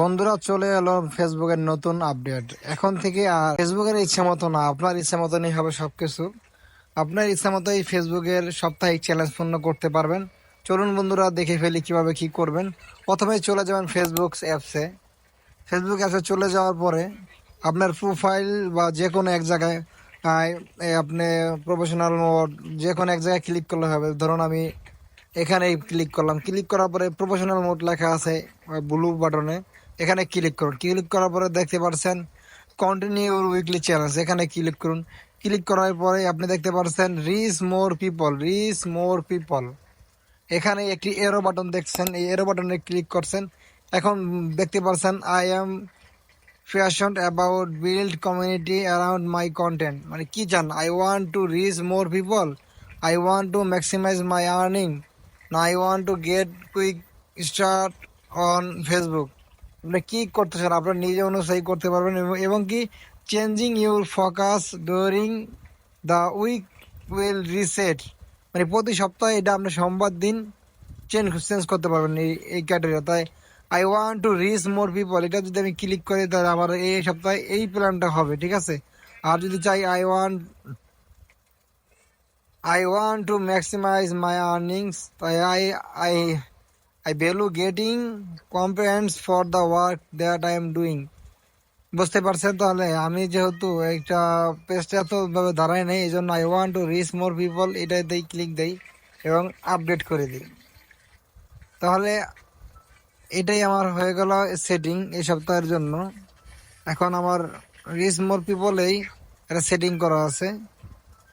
বন্ধুরা, চলে এলো ফেসবুকের নতুন আপডেট। এখন থেকে আর ফেসবুকের ইচ্ছা মতো না, আপনার ইচ্ছা মতনই হবে সবকিছু। আপনার ইচ্ছা মতোই ফেসবুকের সাপ্তাহিক চ্যালেঞ্জ পূর্ণ করতে পারবেন। চলুন বন্ধুরা, দেখে ফেলি কীভাবে কি করবেন। প্রথমে চলে যাবেন ফেসবুক অ্যাপসে ফেসবুক অ্যাপসে চলে যাওয়ার পরে আপনার প্রোফাইল বা যে কোনো এক জায়গায় আপনি প্রফেশনাল মোড যে কোনো এক জায়গায় ক্লিক করলে হবে। ধরুন আমি এখানে ক্লিক করলাম। ক্লিক করার পরে প্রফেশনাল মোড লেখা আছে ব্লু বাটনে এখানে ক্লিক করুন। ক্লিক করার পরে দেখতে পাচ্ছেন কন্টিনিউ উইকলি চ্যালেঞ্জ এখানে ক্লিক করুন। ক্লিক করার পরে আপনি দেখতে পাচ্ছেন reach more people reach more people এখানে একটি এরো বাটন দেখছেন। এই এরো বাটনে ক্লিক করছেন। এখন দেখতে পাচ্ছেন I am passion about build community around my content মানে কি চান? I want to reach more people I want to maximise my earning না I want to get quick start on Facebook আপনি কি করতে চান? আপনার নিজে অনুযায়ী করতে পারবেন এবং- কি? Changing your focus during the week will reset মানে প্রতি সপ্তাহে এটা আপনি সোমবার দিন চেঞ্জ চেঞ্জ করতে পারবেন এই এই ক্যাটাগরি তাই I want to reach more people এটা যদি আমি ক্লিক করি, তাহলে আমার এই সপ্তাহে এই প্ল্যানটা হবে, ঠিক আছে? আর যদি চাই I want I want to maximise my earnings তাই I I I value getting compensated for the work that I am doing বুঝতে পারছেন তাহলে? আমি যেহেতু একটা পেজটা এত ভাবে দাঁড়ায় নেই এই জন্য I want to reach more people এটাই দেই ক্লিক দেই, এবং আপডেট করে দিই। তাহলে এটাই আমার হয়ে গেল সেটিং এই সপ্তাহের জন্য। এখন আমার রিচ মোর পিপলেই এটা সেটিং করা আছে।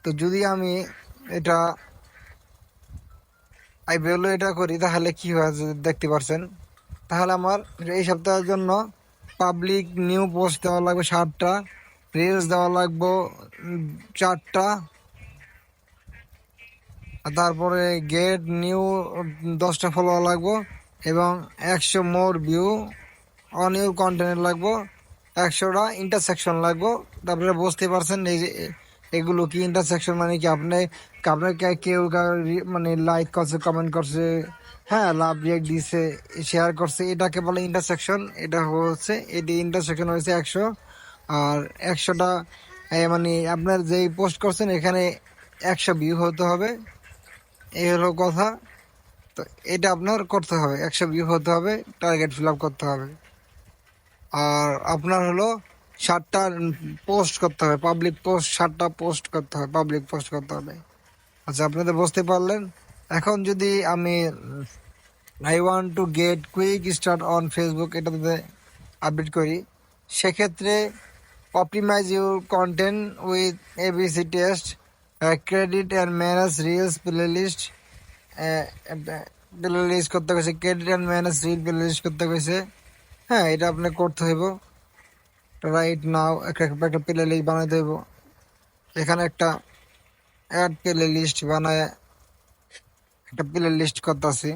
তো যদি আমি এটা আই ভ্যালু এটা করি, তাহলে কি হয় দেখতে পারছেন? তাহলে আমার এই সপ্তাহের জন্য পাবলিক নিউ পোস্ট দেওয়া লাগবে ষাটটা রিলস দেওয়া লাগবে চারটা। তারপরে গেট নিউ দশটা ফলোয়ার লাগবো এবং একশো মোর ভিউ অন কন্টেন্ট লাগবো, একশোটা ইন্টারসেকশন লাগবো। তারপরে বুঝতে পারছেন এই যে এগুলো কি ইন্টারসেকশন মানে কি আপনি, আপনাকে কেউ মানে লাইক করছে কমেন্ট করছে হ্যাঁ লাভ রিয়েক্ট দিছে শেয়ার করছে, এটাকে বলে ইন্টারসেকশন এটা হচ্ছে, এটি ইন্টারসেকশন হয়েছে একশো, আর একশোটা মানে আপনার যেই পোস্ট করছেন, এখানে একশো ভিউ হতে হবে, এই হলো কথা, তো এটা আপনার করতে হবে, একশো ভিউ হতে হবে টার্গেট ফিল আপ করতে হবে, আর আপনার হলো ষাটটা পোস্ট করতে হবে পাবলিক পোস্ট ষাটটা পোস্ট করতে হবে পাবলিক পোস্ট করতে হবে। আচ্ছা আপনাদের বুঝতে পারলেন? এখন যদি আমি I want to get quick start on Facebook এটাতে আপডেট করি, সেক্ষেত্রে optimise your content with ABC test credit and manage reels playlist playlist করতে গেছে credit and manage reel playlist করতে গেছে। হ্যাঁ এটা আপনি করতে হইব। রাইট নাও একটা একটা প্লে লিস্ট বানাইতে হইব এখানে একটা অ্যাড প্লে লিস্ট বানায় একটা প্লে লিস্ট করতেছি।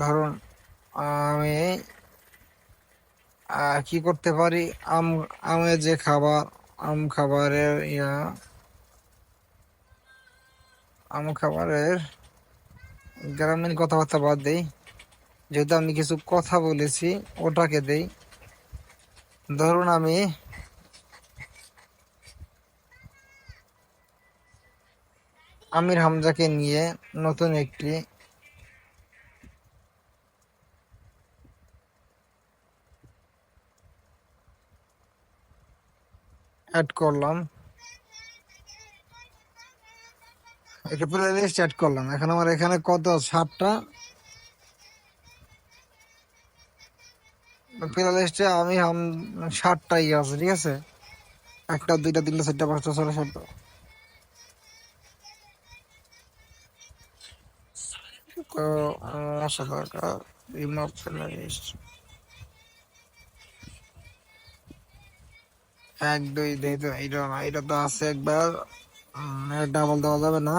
ধরুন, আমি কি করতে পারি? আম আমের যে খাবার, আম খাবারের ইয়া, আম খাবারের গ্রামীণ কথাবার্তা বাদ দেই। যেহেতু আমি কিছু কথা বলেছি, ওটাকে দেই। ধরুন আমি আমির হামজাকে নিয়ে নতুন একটি অ্যাড করলাম। একটা প্লে লিস্ট অ্যাড করলাম। এখন আমার এখানে কত? ষাটটা প্লে লিস্টে আমি হাম ইয়ে আছে, ঠিক আছে? একটা, দুইটা, তিনটা, চারটা, পাঁচটা ছটা সাতটা। আশা রিমুভ প্লে এক, দুই দুই তো এইটা এটা তো আছে একবার। ডাবল দেওয়া যাবে না।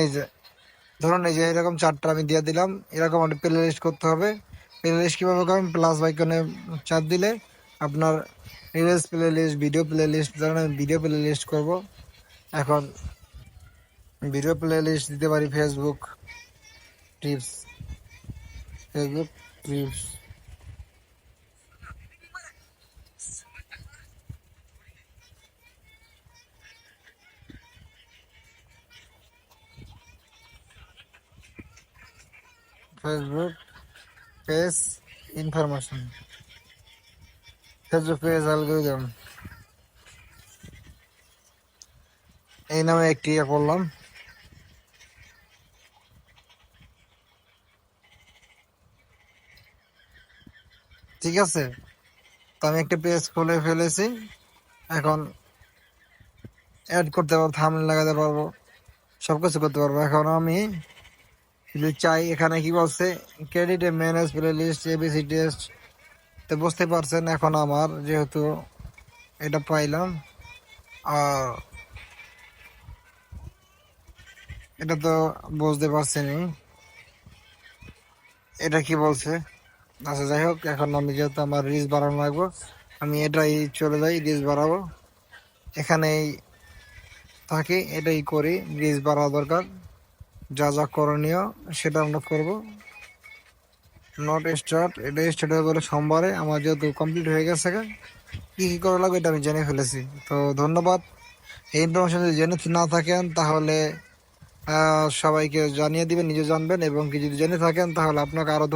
এই যে, ধরুন এই যে এরকম চারটা আমি দিয়ে দিলাম, এরকম একটা প্লে লিস্ট করতে হবে। প্লে লিস্ট কীভাবে করবেন? প্লাস বাইকনে চার দিলে আপনার reels playlist video playlist ধরুন আমি ভিডিও প্লে লিস্ট করব। এখন ভিডিও প্লে লিস্ট দিতে পারি Facebook tips Facebook tips Facebook page information Facebook page algorithm এই নামে একটি ইয়ে করলাম। ঠিক আছে? তো আমি একটা পেজ খুলে ফেলেছি। এখন অ্যাড করতে পারব থামলে লাগাতে পারব সব কিছু করতে পারব। এখন আমি যদি চাই এখানে কি বলছে? Credit manage playlist ABC test তো বুঝতে পারছেন এখন আমার যেহেতু এটা পাইলাম। আর এটা তো বুঝতে পারছেনই। এটা কি বলছে? আচ্ছা যাই হোক, এখন আমি যেহেতু আমার রিচ বাড়ানো লাগবো, আমি এটাই চলে যাই রিচ বাড়াবো। এখানেই থাকি, এটাই করি রিচ বাড়ানো দরকার। যা যা করণীয় সেটা আমরা করব। নট স্টার্ট এটা স্টার্ট হয়ে গেলে সোমবারে আমার যেহেতু কমপ্লিট হয়ে গেছে, কী কী করা লাগবে এটা আমি জেনে ফেলেছি। তো ধন্যবাদ। এই ইনফরমেশন যদি জেনে না থাকেন, তাহলে সবাইকে জানিয়ে দিবেন, নিজে জানবেন এবং কি যদি জেনে থাকেন, তাহলে আপনাকে আরও